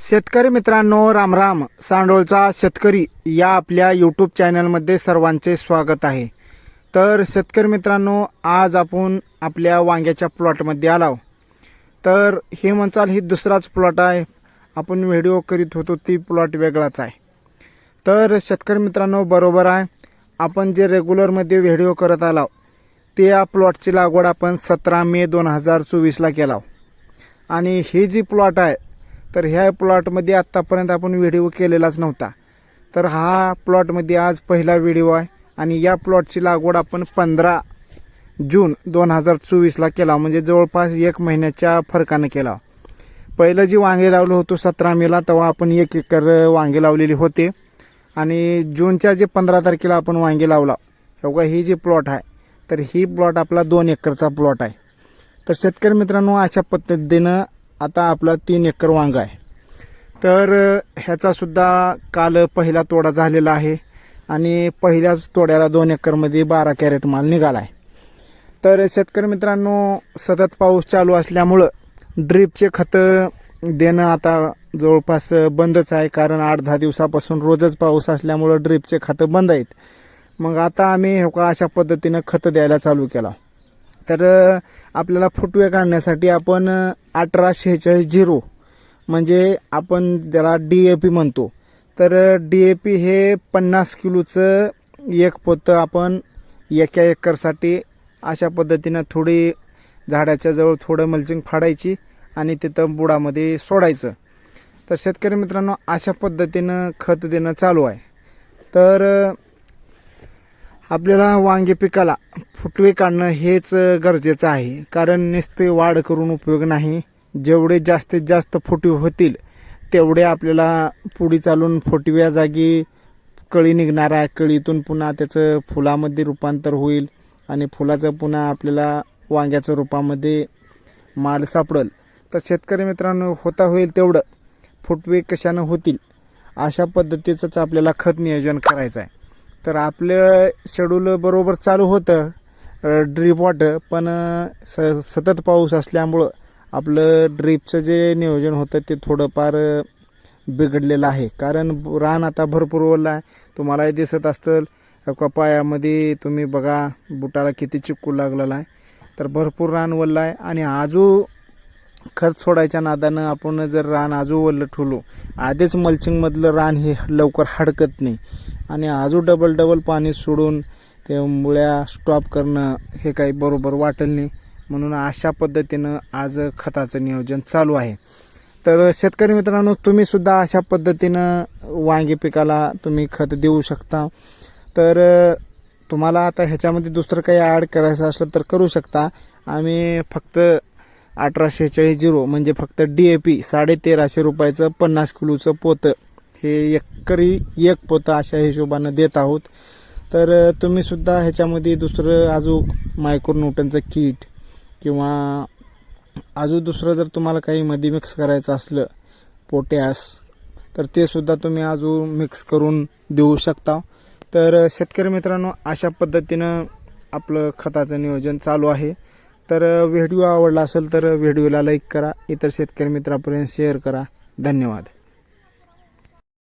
शेतकरी मित्रांनो रामराम सांडोळचा शेतकरी या आपल्या यूट्यूब चॅनलमध्ये सर्वांचे स्वागत आहे. तर शेतकरी मित्रांनो आज आपण आपल्या वांग्याच्या प्लॉटमध्ये आलाव तर हे म्हणचाल ही दुसराच प्लॉट आहे. आपण व्हिडिओ करीत होतो ती प्लॉट वेगळाच आहे. तर शेतकरी मित्रांनो बरोबर आहे. आपण जे रेग्युलरमध्ये व्हिडिओ करत आलाव ते या प्लॉटची लागवड आपण सतरा मे दोन हजार चोवीसला केला आणि ही जी प्लॉट आहे तर ह्या प्लॉटमध्ये आत्तापर्यंत आपण व्हिडिओ केलेलाच नव्हता. तर हा प्लॉटमध्ये आज पहिला व्हिडिओ आहे आणि या प्लॉटची लागवड आपण पंधरा जून दोन हजार चोवीसला केला म्हणजे जवळपास एक महिन्याच्या फरकानं केला पहिलं जी वांगे लावलं होतं सतरा मेला तेव्हा आपण एक एकर वांगे लावलेली होते. आणि जूनच्या जे पंधरा तारखेला आपण वांगे लावला तेव्हा ही जी प्लॉट आहे तर ही प्लॉट आपला दोन एकरचा प्लॉट आहे. तर शेतकरी मित्रांनो अशा पद्धतीनं आता आपला तीन एकर वांग आहे. तर ह्याचासुद्धा काल पहिला तोडा झालेला आहे आणि पहिल्याच तोड्याला दोन एकरमध्ये बारा कॅरेट माल निघाला आहे. तर शेतकरी मित्रांनो सतत पाऊस चालू असल्यामुळं ड्रीपचे खतं देणं आता जवळपास बंदच आहे. कारण आठ दहा दिवसापासून रोजच पाऊस असल्यामुळं ड्रीपचे खतं बंद आहेत. मग आता आम्ही हो का अशा पद्धतीनं खतं द्यायला चालू केला. तर आपल्याला फुटवे काढण्यासाठी आपण अठरा शेहेचाळीस झिरो म्हणजे आपण त्याला डी ए पी म्हणतो. तर डी ए पी हे पन्नास किलोचं एक पोतं आपण एका एकरसाठी अशा पद्धतीनं थोडी झाडाच्या जवळ थोडं मल्चिंग फाडायची आणि तिथं बुडामध्ये सोडायचं. तर शेतकरी मित्रांनो अशा पद्धतीनं खत देणं चालू आहे. तर आपल्याला वांगे पिकाला फुटवे काढणं हेच गरजेचं आहे. कारण नुसते वाढ करून उपयोग नाही. जेवढे जास्तीत जास्त फुटवे होतील तेवढे आपल्याला पुढे चालून फुटव्या जागी कळी निघणार आहे. कळीतून पुन्हा त्याचं फुलामध्ये रूपांतर होईल आणि फुलाचं पुन्हा आपल्याला वांग्याच्या रूपामध्ये माल सापडेल. तर शेतकरी मित्रांनो होता होईल तेवढं. फुटवे कशानं होतील? अशा पद्धतीचंच आपल्याला खत नियोजन करायचं आहे. तर आपलं शेड्यूल बरोबर चालू होतं ड्रीप वॉटर पण स सतत पाऊस असल्यामुळं आपलं ड्रीपचं जे नियोजन होतं ते थोडंफार बिघडलेलं आहे. कारण रान आता भरपूर ओलं आहे. तुम्हालाही दिसत असतं कपायामध्ये तुम्ही बघा बुटाला किती चिक्कू लागलेला आहे. तर भरपूर रान ओलं आहे. आणि आजू खत सोडायच्या नादानं आपण जर रान आजू वल्ल ठेवलो आधीच मल्चिंगमधलं रान हे लवकर हडकत नाही. आणि आजू डबल डबल पाणी सोडून ते मुळ्या स्टॉप करणं हे काही बरोबर वाटेल नाही. म्हणून अशा पद्धतीनं आज खताचं नियोजन चालू आहे. तर शेतकरी मित्रांनो तुम्हीसुद्धा अशा पद्धतीनं वांगी पिकाला तुम्ही खत देऊ शकता. तर तुम्हाला आता ह्याच्यामध्ये दुसरं काही ॲड करायचं असलं तर करू शकता. आम्ही फक्त अठराशे चाळीस झिरो म्हणजे फक्त डी ए पी साडे तेराशे रुपयाचं पन्नास किलोचं पोतं हे एकरी एक पोतं अशा हिशोबानं देत आहोत. तर तुम्हीसुद्धा तुम्ही सुद्धा ह्याच्यामध्ये दुसरं अजून मायक्रोन्यूटनचं किट किंवा अजून दुसरं जर तुम्हाला काही मध्ये मिक्स करायचं असलं पोटॅस तर ते सुद्धा तुम्ही अजून मिक्स करून देऊ शकता. तर शेतकरी मित्रांनो अशा पद्धतीनं आपलं खताचं नियोजन चालू आहे. तर व्हिडिओ आवडला असेल तर व्हिडिओला लाईक करा इतर शेतकरी मित्रापर्यंत शेअर करा. धन्यवाद.